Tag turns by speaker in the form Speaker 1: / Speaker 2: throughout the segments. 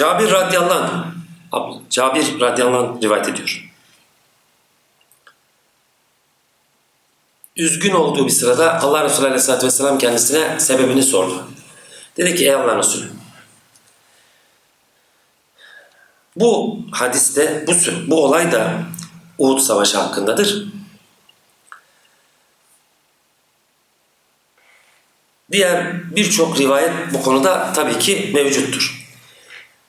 Speaker 1: Cabir radıyallahu anh, Cabir radıyallahu rivayet ediyor. Üzgün olduğu bir sırada Allah Resulü aleyhissalatü vesselam kendisine sebebini sordu. Dedi ki ey Allah Resulü bu hadiste bu, bu olay da Uhud Savaşı hakkındadır. Diğer birçok rivayet bu konuda tabii ki mevcuttur.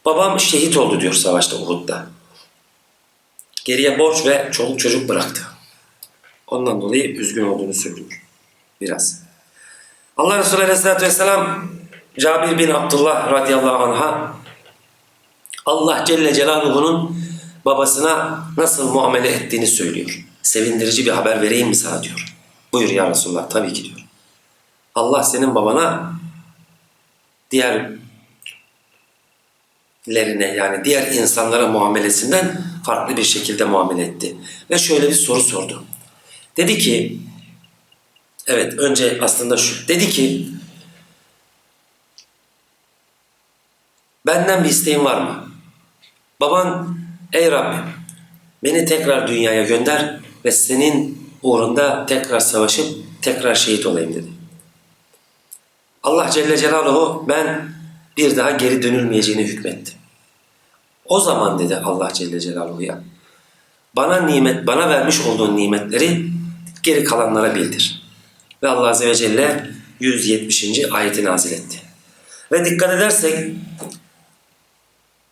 Speaker 1: Babam şehit oldu diyor savaşta Uhud'da. Geriye borç ve çoluk çocuk bıraktı. Ondan dolayı üzgün olduğunu söylüyor. Biraz. Allah Resulü Aleyhisselatü Vesselam Cabir bin Abdullah radıyallahu anh'a Allah Celle Celaluhu'nun babasına nasıl muamele ettiğini söylüyor. Sevindirici bir haber vereyim mi sana diyor. Buyur ya Resulullah tabii ki diyor. Allah senin babana diğerlerine yani diğer insanlara muamelesinden farklı bir şekilde muamele etti. Ve şöyle bir soru sordu. Dedi ki evet önce aslında şu dedi ki benden bir isteğin var mı? Baban ey Rabbim beni tekrar dünyaya gönder ve senin uğrunda tekrar savaşıp tekrar şehit olayım dedi. Allah Celle Celaluhu ben bir daha geri dönülmeyeceğini hükmetti. O zaman dedi Allah Celle Celaluhu'ya bana nimet, bana vermiş olduğun nimetleri geri kalanlara bildir. Ve Allah Azze ve Celle 170. ayeti nazil etti. Ve dikkat edersek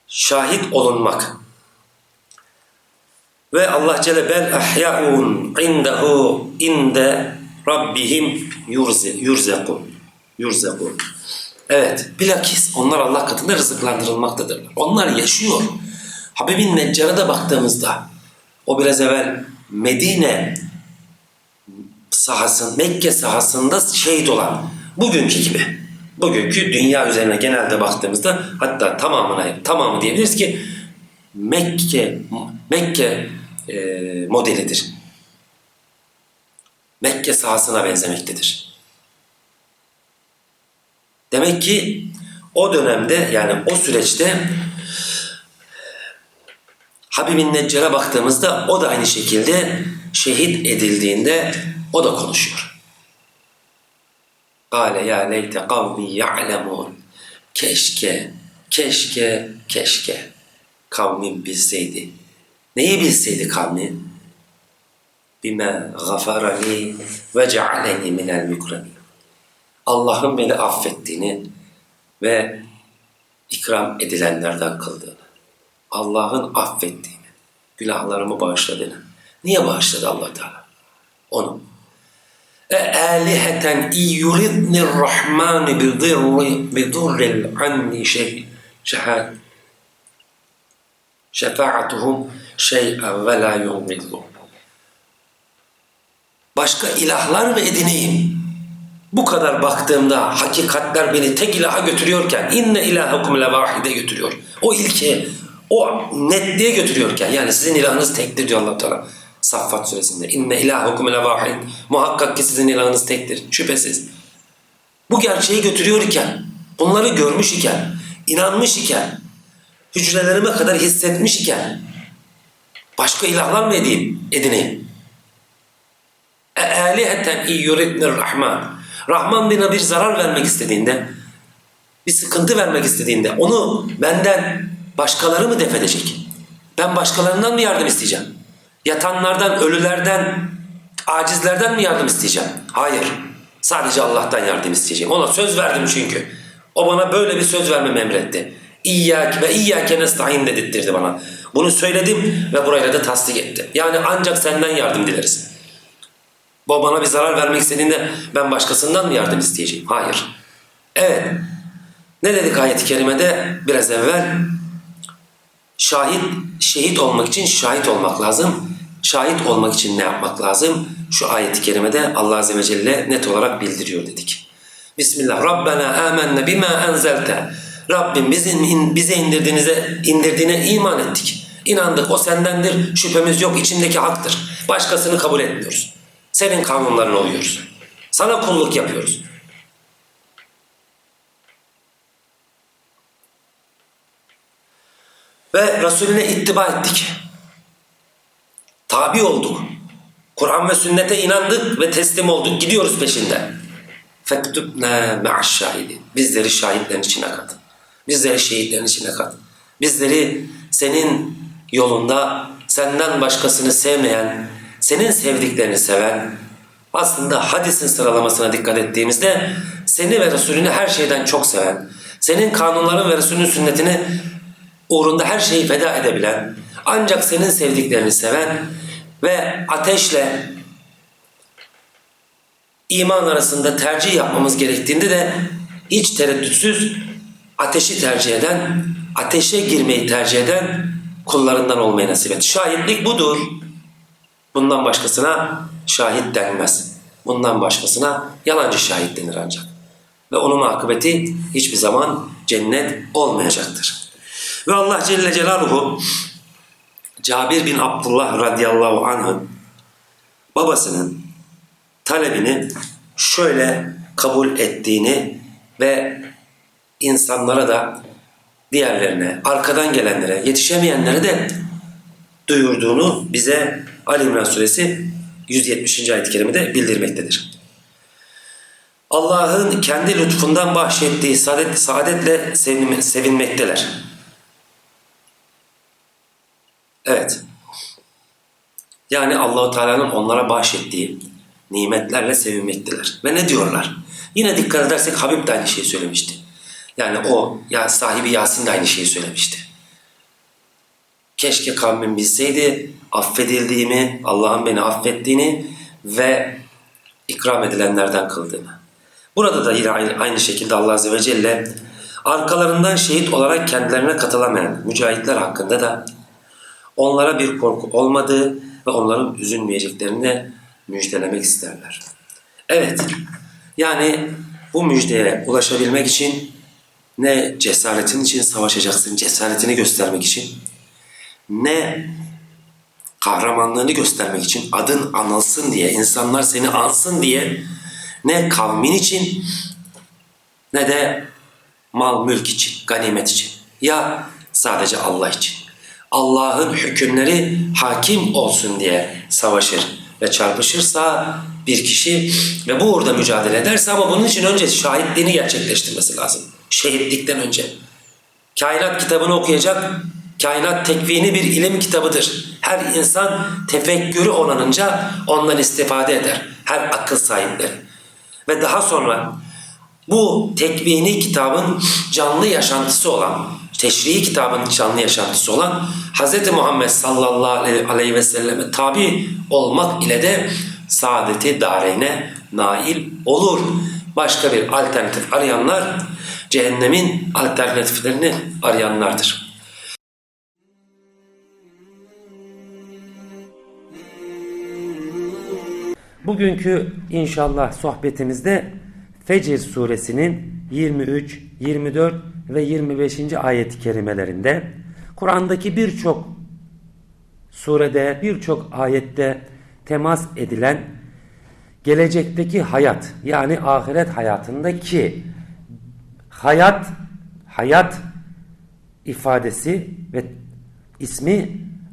Speaker 1: şahit olunmak ve Allah Celle bel ahya'un indehu inde rabbihim yurzekun yurzekun Evet, bilakis onlar Allah katında rızıklandırılmaktadır. Onlar yaşıyor. Habibin Neccar'a da baktığımızda o biraz evvel Medine sahasın, Mekke sahasında şehit olan bugünkü gibi. Bugünkü dünya üzerine genelde baktığımızda hatta tamamına tamamı diyebiliriz ki Mekke Mekke e, modelidir. Mekke sahasına benzemektedir. Demek ki o dönemde yani o süreçte Habibin Neccar'a baktığımızda o da aynı şekilde şehit edildiğinde o da konuşuyor. Kale ya leyte kavmi ya'lemun. Keşke, keşke, keşke kavmim bilseydi. Neyi bilseydi kavmin? Bime gafarani ve cealeni minel mükremin. Allah'ın beni affettiğini ve ikram edilenlerden kıldığını. Allah'ın affettiğini, günahlarımı bağışladığını. Niye bağışladı allah Teala? Onu. اَآلِهَةً اِيُّرِدْنِ الرَّحْمَانِ بِضُرِّ الْعَنِّ شَهَادٍ شَفَاعَتُهُمْ شَيْئًا وَلَا يُنْغِذُونَ Başka ilahlar mı edineyim? bu kadar baktığımda hakikatler beni tek ilaha götürüyorken inne ilahakum levahide götürüyor. O ilki, o netliğe götürüyorken yani sizin ilahınız tektir diyor allah Teala. Saffat suresinde. Inne İnne ilahakum levahid. Muhakkak ki sizin ilahınız tektir. Şüphesiz. Bu gerçeği götürüyorken, bunları görmüş iken, inanmış iken, hücrelerime kadar hissetmiş iken başka ilahlar mı edeyim, edineyim? E aliheten iyi rahman. Rahman bana bir zarar vermek istediğinde, bir sıkıntı vermek istediğinde onu benden başkaları mı def edecek? Ben başkalarından mı yardım isteyeceğim? Yatanlardan, ölülerden, acizlerden mi yardım isteyeceğim? Hayır. Sadece Allah'tan yardım isteyeceğim. Ona söz verdim çünkü. O bana böyle bir söz vermemi emretti. İyyâk ve iyyâke nesta'in dedirtti bana. Bunu söyledim ve burayla da tasdik etti. Yani ancak senden yardım dileriz. Bana bir zarar vermek istediğinde ben başkasından mı yardım isteyeceğim? Hayır. Evet. Ne dedik ayet-i kerimede biraz evvel? Şahit, şehit olmak için şahit olmak lazım. Şahit olmak için ne yapmak lazım? Şu ayet-i kerimede Allah Azze ve Celle net olarak bildiriyor dedik. Bismillah. Rabbena amenne bima enzelte. Rabbim bizim bize indirdiğinize indirdiğine iman ettik. İnandık o sendendir. Şüphemiz yok içindeki haktır. Başkasını kabul etmiyoruz. Senin kanunlarına uyuyoruz. Sana kulluk yapıyoruz. Ve Resulüne ittiba ettik. Tabi olduk. Kur'an ve sünnete inandık ve teslim olduk. Gidiyoruz peşinden. Fektübne me'aş şahidi. Bizleri şahitlerin içine kat. Bizleri şehitlerin içine kat. Bizleri senin yolunda senden başkasını sevmeyen, senin sevdiklerini seven, aslında hadisin sıralamasına dikkat ettiğimizde seni ve Resulünü her şeyden çok seven, senin kanunların ve Resulünün sünnetini uğrunda her şeyi feda edebilen, ancak senin sevdiklerini seven ve ateşle iman arasında tercih yapmamız gerektiğinde de hiç tereddütsüz ateşi tercih eden, ateşe girmeyi tercih eden kullarından olmayı nasip et. Şahitlik budur. Bundan başkasına şahit denmez. Bundan başkasına yalancı şahit denir ancak. Ve onun akıbeti hiçbir zaman cennet olmayacaktır. Ve Allah Celle Celaluhu Cabir bin Abdullah radıyallahu anh'ın babasının talebini şöyle kabul ettiğini ve insanlara da diğerlerine, arkadan gelenlere, yetişemeyenlere de duyurduğunu bize Ali İmran suresi 170. ayet-i kerimede bildirmektedir. Allah'ın kendi lütfundan bahşettiği saadet, saadetle sevin, sevinmekteler. Evet. Yani Allahu Teala'nın onlara bahşettiği nimetlerle sevinmekteler. Ve ne diyorlar? Yine dikkat edersek Habib de aynı şeyi söylemişti. Yani o ya sahibi Yasin de aynı şeyi söylemişti. Keşke kavmim bilseydi affedildiğimi, Allah'ın beni affettiğini ve ikram edilenlerden kıldığını. Burada da yine aynı, aynı şekilde Allah Azze ve Celle arkalarından şehit olarak kendilerine katılamayan mücahitler hakkında da onlara bir korku olmadığı ve onların üzülmeyeceklerini müjdelemek isterler. Evet, yani bu müjdeye ulaşabilmek için ne cesaretin için savaşacaksın, cesaretini göstermek için, ne kahramanlığını göstermek için, adın anılsın diye, insanlar seni ansın diye, ne kavmin için, ne de mal mülk için, ganimet için. Ya sadece Allah için. Allah'ın hükümleri hakim olsun diye savaşır ve çarpışırsa bir kişi ve bu uğurda mücadele ederse ama bunun için önce şahitliğini gerçekleştirmesi lazım. Şehitlikten önce. Kainat kitabını okuyacak. Kainat tekvini bir ilim kitabıdır. Her insan tefekkürü olanınca ondan istifade eder. Her akıl sahipleri. Ve daha sonra bu tekvini kitabın canlı yaşantısı olan, teşrii kitabın canlı yaşantısı olan Hz. Muhammed sallallahu aleyhi ve selleme tabi olmak ile de saadeti dareyne nail olur. Başka bir alternatif arayanlar cehennemin alternatiflerini arayanlardır.
Speaker 2: Bugünkü inşallah sohbetimizde Fecr suresinin 23, 24 ve 25. ayet-i kerimelerinde Kur'an'daki birçok surede, birçok ayette temas edilen gelecekteki hayat yani ahiret hayatındaki hayat hayat ifadesi ve ismi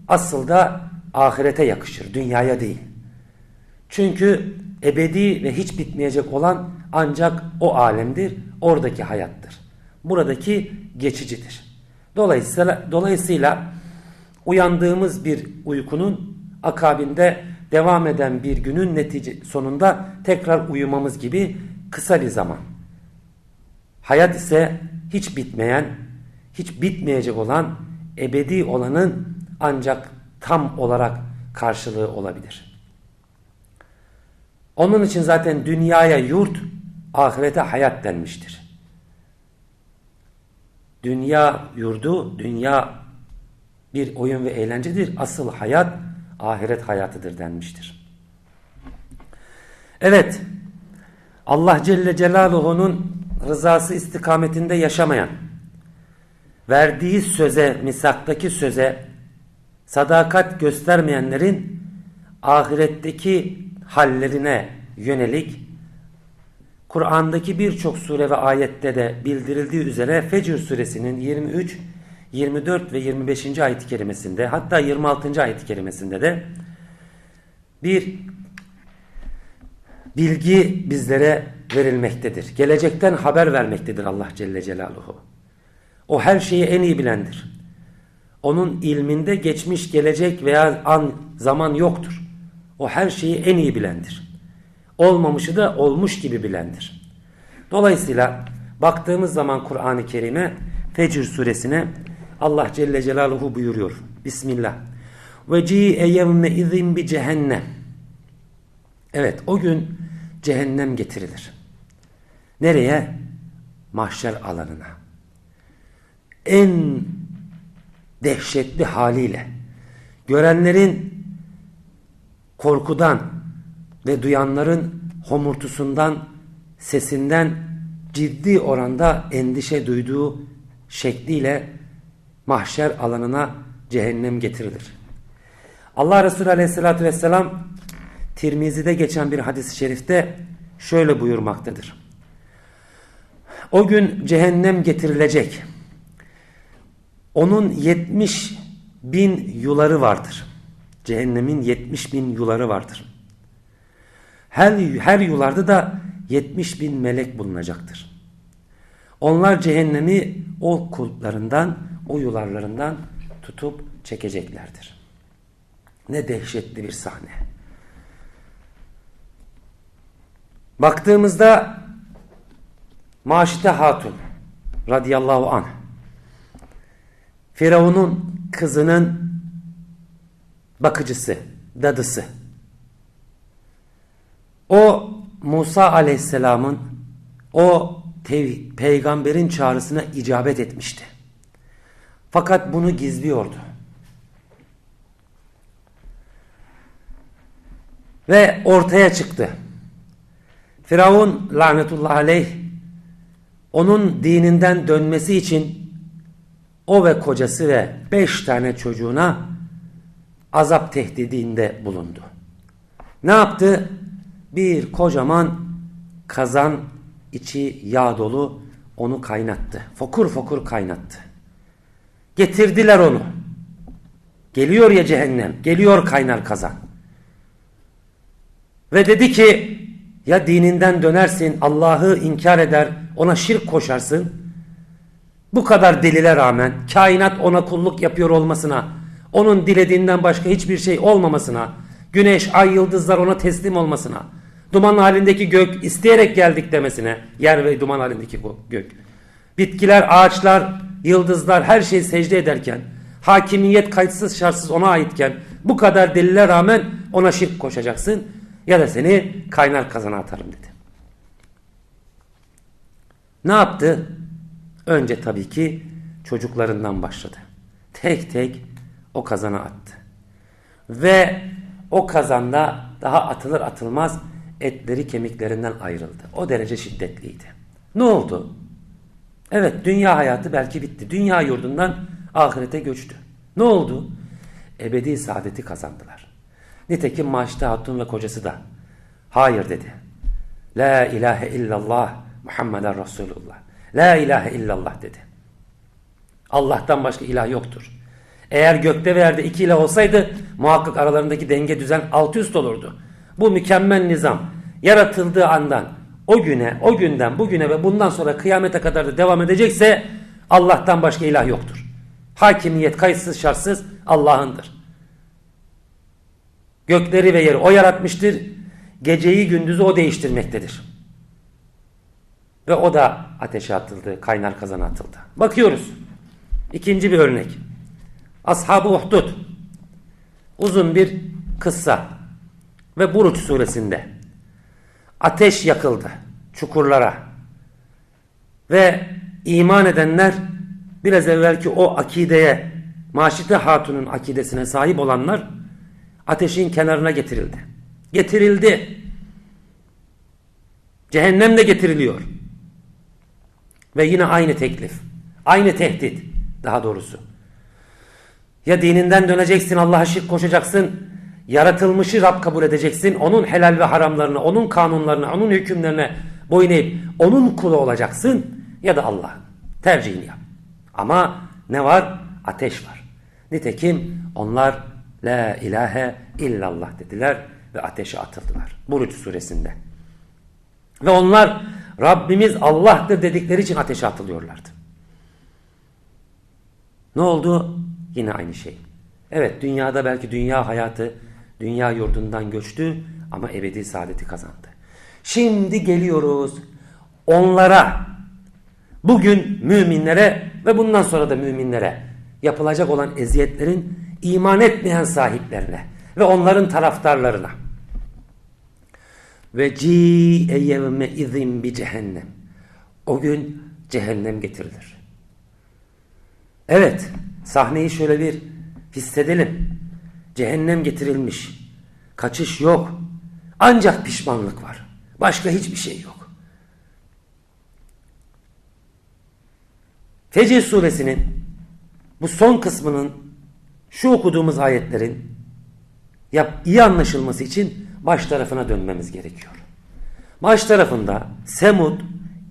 Speaker 2: asıl da ahirete yakışır, dünyaya değil. Çünkü ebedi ve hiç bitmeyecek olan ancak o alemdir, oradaki hayattır. Buradaki geçicidir. Dolayısıyla, dolayısıyla uyandığımız bir uykunun akabinde devam eden bir günün netice sonunda tekrar uyumamız gibi kısa bir zaman. Hayat ise hiç bitmeyen, hiç bitmeyecek olan, ebedi olanın ancak tam olarak karşılığı olabilir. Onun için zaten dünyaya yurt, ahirete hayat denmiştir. Dünya yurdu, dünya bir oyun ve eğlencedir. Asıl hayat ahiret hayatıdır denmiştir. Evet, Allah Celle Celaluhu'nun rızası istikametinde yaşamayan, verdiği söze, misaktaki söze sadakat göstermeyenlerin ahiretteki hallerine yönelik Kur'an'daki birçok sure ve ayette de bildirildiği üzere Fecr suresinin 23, 24 ve 25. ayet-i kerimesinde hatta 26. ayet-i kerimesinde de bir bilgi bizlere verilmektedir. Gelecekten haber vermektedir Allah Celle Celaluhu. O her şeyi en iyi bilendir. Onun ilminde geçmiş, gelecek veya an, zaman yoktur. O her şeyi en iyi bilendir. Olmamışı da olmuş gibi bilendir. Dolayısıyla baktığımız zaman Kur'an-ı Kerim'e Fecr suresine Allah Celle Celaluhu buyuruyor. Bismillah. Ve ci'e yevme izin bi cehennem. Evet o gün cehennem getirilir. Nereye? Mahşer alanına. En dehşetli haliyle. Görenlerin korkudan ve duyanların homurtusundan, sesinden ciddi oranda endişe duyduğu şekliyle mahşer alanına cehennem getirilir. Allah Resulü Aleyhisselatü Vesselam Tirmizi'de geçen bir hadis-i şerifte şöyle buyurmaktadır. O gün cehennem getirilecek. Onun 70 bin yuları vardır. Cehennemin 70 bin yuları vardır. Her, her yularda da 70 bin melek bulunacaktır. Onlar cehennemi o kulplarından, o yularlarından tutup çekeceklerdir. Ne dehşetli bir sahne. Baktığımızda Maşite Hatun radıyallahu anh Firavun'un kızının bakıcısı, dadısı. O Musa aleyhisselamın o peygamberin çağrısına icabet etmişti. Fakat bunu gizliyordu. Ve ortaya çıktı. Firavun lanetullah aleyh onun dininden dönmesi için o ve kocası ve beş tane çocuğuna azap tehdidinde bulundu. Ne yaptı? Bir kocaman kazan içi yağ dolu onu kaynattı. Fokur fokur kaynattı. Getirdiler onu. Geliyor ya cehennem. Geliyor kaynar kazan. Ve dedi ki ya dininden dönersin, Allah'ı inkar eder, ona şirk koşarsın. Bu kadar delile rağmen kainat ona kulluk yapıyor olmasına, onun dilediğinden başka hiçbir şey olmamasına, güneş, ay, yıldızlar ona teslim olmasına, duman halindeki gök isteyerek geldik demesine, yer ve duman halindeki gök. Bitkiler, ağaçlar, yıldızlar her şey secde ederken, hakimiyet kayıtsız şartsız ona aitken bu kadar delile rağmen ona şirk koşacaksın ya da seni kaynar kazana atarım dedi. Ne yaptı? Önce tabii ki çocuklarından başladı. Tek tek o kazana attı. Ve o kazanda daha atılır atılmaz etleri kemiklerinden ayrıldı. O derece şiddetliydi. Ne oldu? Evet dünya hayatı belki bitti. Dünya yurdundan ahirete göçtü. Ne oldu? Ebedi saadeti kazandılar. Nitekim Maşite Hatun ve kocası da hayır dedi. La ilahe illallah Muhammeden Resulullah. La ilahe illallah dedi. Allah'tan başka ilah yoktur. Eğer gökte ve yerde iki ilah olsaydı muhakkak aralarındaki denge düzen alt üst olurdu. Bu mükemmel nizam yaratıldığı andan o güne, o günden bugüne ve bundan sonra kıyamete kadar da devam edecekse Allah'tan başka ilah yoktur. Hakimiyet kayıtsız şartsız Allah'ındır. Gökleri ve yeri o yaratmıştır. Geceyi gündüzü o değiştirmektedir. Ve o da ateşe atıldı, kaynar kazana atıldı. Bakıyoruz. İkinci bir örnek. Ashab-ı Uhdud. Uzun bir kıssa. Ve Buruç suresinde. Ateş yakıldı çukurlara. Ve iman edenler biraz evvelki o akideye, Maşite Hatun'un akidesine sahip olanlar ateşin kenarına getirildi. Getirildi. Cehennem de getiriliyor. Ve yine aynı teklif. Aynı tehdit daha doğrusu. Ya dininden döneceksin, Allah'a şirk koşacaksın. Yaratılmışı Rab kabul edeceksin. Onun helal ve haramlarına, onun kanunlarına, onun hükümlerine boyun eğip onun kulu olacaksın. Ya da Allah'ın tercihini yap. Ama ne var? ateş var. Nitekim onlar la ilahe illallah dediler ve ateşe atıldılar. Buruç suresinde. Ve onlar Rabbimiz Allah'tır dedikleri için ateşe atılıyorlardı. Ne oldu? Yine aynı şey. Evet dünyada belki dünya hayatı dünya yurdundan göçtü ama ebedi saadeti kazandı. Şimdi geliyoruz onlara bugün müminlere ve bundan sonra da müminlere yapılacak olan eziyetlerin iman etmeyen sahiplerine ve onların taraftarlarına. Ve ci'e yevme izin bi cehennem. O gün cehennem getirilir. Evet, sahneyi şöyle bir hissedelim. Cehennem getirilmiş. Kaçış yok. Ancak pişmanlık var. Başka hiçbir şey yok. Fecr suresinin bu son kısmının şu okuduğumuz ayetlerin yap, iyi anlaşılması için baş tarafına dönmemiz gerekiyor. Baş tarafında Semud,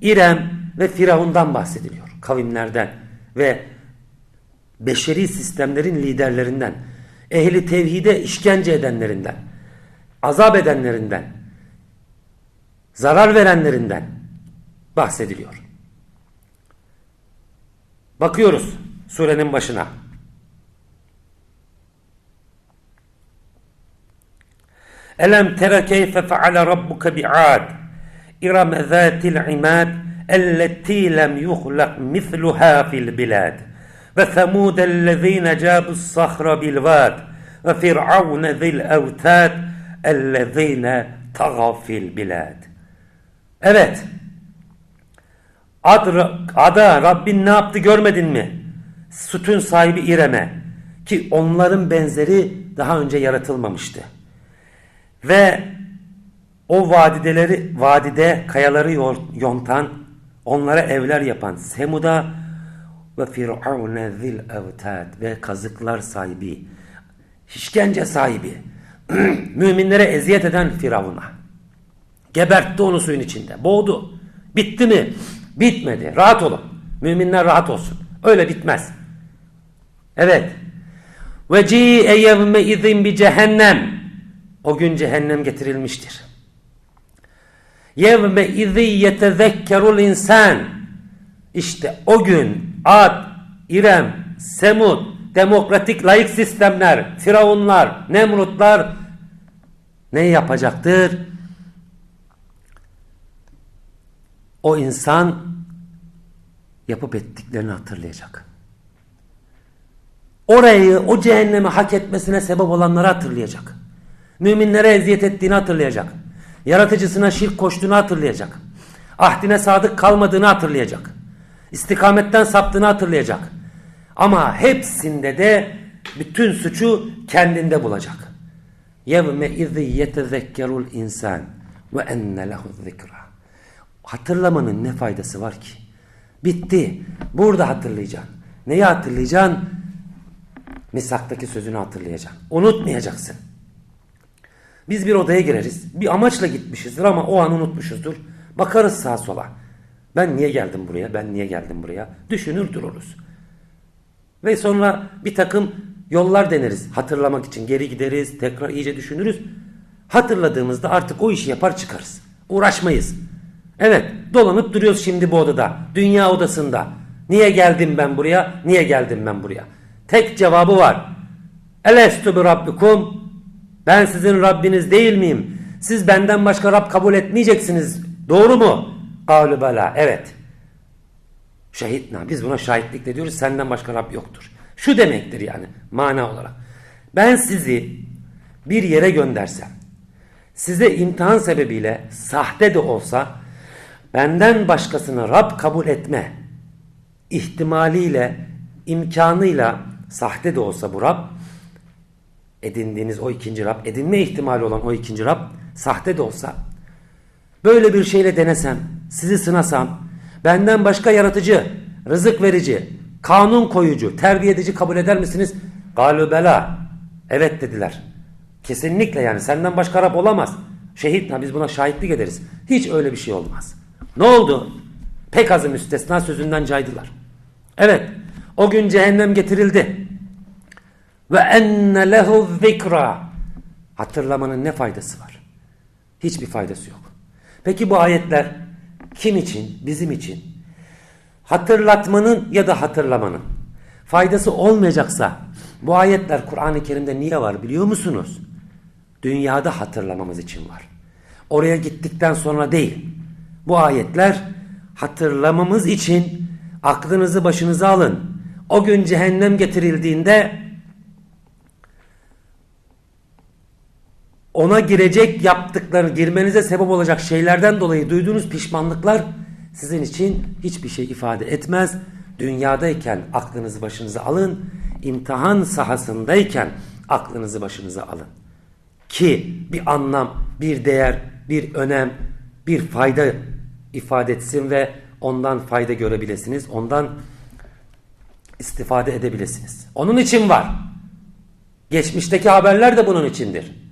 Speaker 2: İrem ve Firavun'dan bahsediliyor. Kavimlerden ve beşeri sistemlerin liderlerinden, ehli tevhide işkence edenlerinden, azap edenlerinden, zarar verenlerinden bahsediliyor. Bakıyoruz surenin başına. Elem tere keyfe feale rabbuke bi'ad İrem zâtil imad elleti lem yuhlak misluha fil bilad ve semûd ellezîne câbus sahra bil vâd ve firavun zil evtâd ellezîne tagav fil bilad Evet Ad, ada Rabbin ne yaptı görmedin mi? Sütün sahibi İrem'e ki onların benzeri daha önce yaratılmamıştı. Ve o vadideleri vadide kayaları yontan, onlara evler yapan Semud'a ve Firavun zil evtad ve kazıklar sahibi, işkence sahibi, müminlere eziyet eden Firavun'a. Gebertti onu suyun içinde, boğdu. Bitti mi? Bitmedi. Rahat olun. Müminler rahat olsun. Öyle bitmez. Evet. Ve ci'e yevme izin bi cehennem. O gün cehennem getirilmiştir. Yevme izi yetezekkerul insan. İşte o gün Ad, İrem, Semud, demokratik layık sistemler, firavunlar, nemrutlar ne yapacaktır? O insan yapıp ettiklerini hatırlayacak. Orayı, o cehennemi hak etmesine sebep olanları hatırlayacak. Müminlere eziyet ettiğini hatırlayacak. Yaratıcısına şirk koştuğunu hatırlayacak. Ahdine sadık kalmadığını hatırlayacak. İstikametten saptığını hatırlayacak. Ama hepsinde de bütün suçu kendinde bulacak. İzî yetezekkerul insan ve enne lehu zikra. Hatırlamanın ne faydası var ki? Bitti. Burada hatırlayacaksın. Neyi hatırlayacaksın? Misaktaki sözünü hatırlayacaksın. Unutmayacaksın. Biz bir odaya gireriz. Bir amaçla gitmişizdir ama o an unutmuşuzdur. Bakarız sağa sola. Ben niye geldim buraya? Ben niye geldim buraya? Düşünür dururuz. Ve sonra bir takım yollar deneriz. Hatırlamak için geri gideriz. Tekrar iyice düşünürüz. Hatırladığımızda artık o işi yapar çıkarız. Uğraşmayız. Evet dolanıp duruyoruz şimdi bu odada. Dünya odasında. Niye geldim ben buraya? Niye geldim ben buraya? Tek cevabı var. Elestu bi rabbikum. Ben sizin Rabbiniz değil miyim? Siz benden başka Rab kabul etmeyeceksiniz. Doğru mu? Kavlu bela. Evet. Şehitna. Biz buna şahitlik de diyoruz. Senden başka Rab yoktur. Şu demektir yani mana olarak. Ben sizi bir yere göndersem, size imtihan sebebiyle sahte de olsa benden başkasını Rab kabul etme ihtimaliyle, imkanıyla sahte de olsa bu Rab edindiğiniz o ikinci Rab, edinme ihtimali olan o ikinci Rab sahte de olsa böyle bir şeyle denesem, sizi sınasam, benden başka yaratıcı, rızık verici, kanun koyucu, terbiye edici kabul eder misiniz? Galü bela. Evet dediler. Kesinlikle yani senden başka Rab olamaz. Şehit biz buna şahitlik ederiz. Hiç öyle bir şey olmaz. Ne oldu? Pek azı müstesna sözünden caydılar. Evet. O gün cehennem getirildi. Ve enne lehu zikra. Hatırlamanın ne faydası var? Hiçbir faydası yok. Peki bu ayetler kim için? Bizim için. Hatırlatmanın ya da hatırlamanın faydası olmayacaksa bu ayetler Kur'an-ı Kerim'de niye var biliyor musunuz? Dünyada hatırlamamız için var. Oraya gittikten sonra değil. Bu ayetler hatırlamamız için aklınızı başınıza alın. O gün cehennem getirildiğinde ona girecek yaptıkları, girmenize sebep olacak şeylerden dolayı duyduğunuz pişmanlıklar sizin için hiçbir şey ifade etmez. Dünyadayken aklınızı başınıza alın, imtihan sahasındayken aklınızı başınıza alın. Ki bir anlam, bir değer, bir önem, bir fayda ifade etsin ve ondan fayda görebilirsiniz. Ondan istifade edebilirsiniz. Onun için var. Geçmişteki haberler de bunun içindir.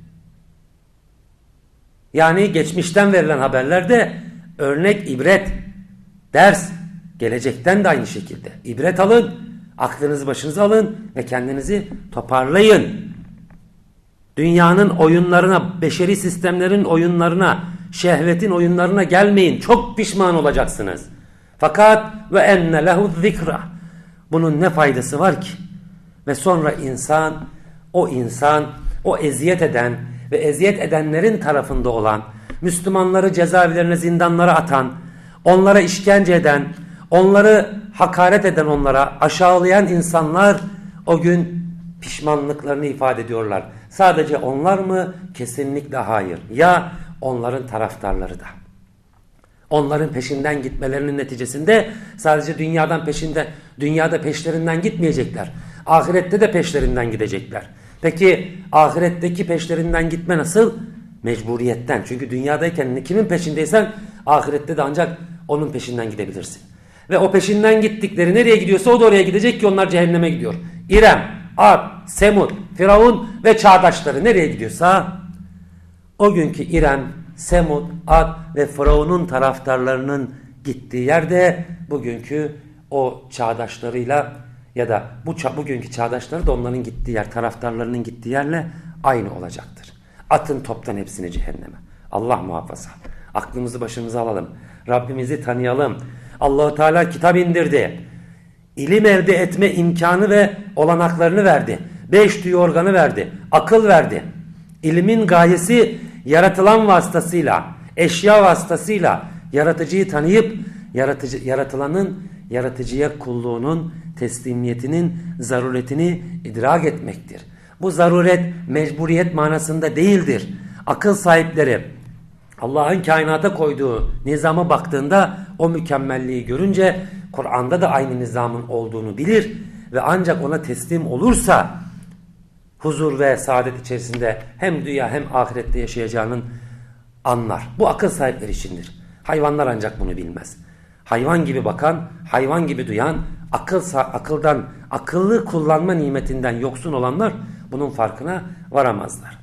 Speaker 2: Yani geçmişten verilen haberlerde örnek, ibret, ders, gelecekten de aynı şekilde. İbret alın, aklınızı başınıza alın ve kendinizi toparlayın. Dünyanın oyunlarına, beşeri sistemlerin oyunlarına, şehvetin oyunlarına gelmeyin. Çok pişman olacaksınız. Fakat ve enne lehu zikra. Bunun ne faydası var ki? Ve sonra insan, o insan, o eziyet eden ve eziyet edenlerin tarafında olan, Müslümanları cezaevlerine, zindanlara atan, onlara işkence eden, onları hakaret eden onlara, aşağılayan insanlar o gün pişmanlıklarını ifade ediyorlar. Sadece onlar mı? Kesinlikle hayır. Ya onların taraftarları da. Onların peşinden gitmelerinin neticesinde sadece dünyadan peşinde, dünyada peşlerinden gitmeyecekler. Ahirette de peşlerinden gidecekler. Peki ahiretteki peşlerinden gitme nasıl? Mecburiyetten. Çünkü dünyadayken kimin peşindeysen ahirette de ancak onun peşinden gidebilirsin. Ve o peşinden gittikleri nereye gidiyorsa o da oraya gidecek ki onlar cehenneme gidiyor. İrem, Ad, Semud, Firavun ve çağdaşları nereye gidiyorsa o günkü İrem, Semud, Ad ve Firavun'un taraftarlarının gittiği yerde bugünkü o çağdaşlarıyla ya da bu bugünkü çağdaşları da onların gittiği yer, taraftarlarının gittiği yerle aynı olacaktır. Atın toptan hepsini cehenneme. Allah muhafaza. Aklımızı başımıza alalım. Rabbimizi tanıyalım. Allahu Teala kitap indirdi. İlim elde etme imkanı ve olanaklarını verdi. Beş duyu organı verdi. Akıl verdi. İlimin gayesi yaratılan vasıtasıyla, eşya vasıtasıyla yaratıcıyı tanıyıp yaratıcı, yaratılanın yaratıcıya kulluğunun teslimiyetinin zaruretini idrak etmektir. Bu zaruret mecburiyet manasında değildir. Akıl sahipleri Allah'ın kainata koyduğu nizama baktığında o mükemmelliği görünce Kur'an'da da aynı nizamın olduğunu bilir ve ancak ona teslim olursa huzur ve saadet içerisinde hem dünya hem ahirette yaşayacağının anlar. Bu akıl sahipleri içindir. Hayvanlar ancak bunu bilmez. Hayvan gibi bakan, hayvan gibi duyan, akıl akıldan, akıllı kullanma nimetinden yoksun olanlar bunun farkına varamazlar.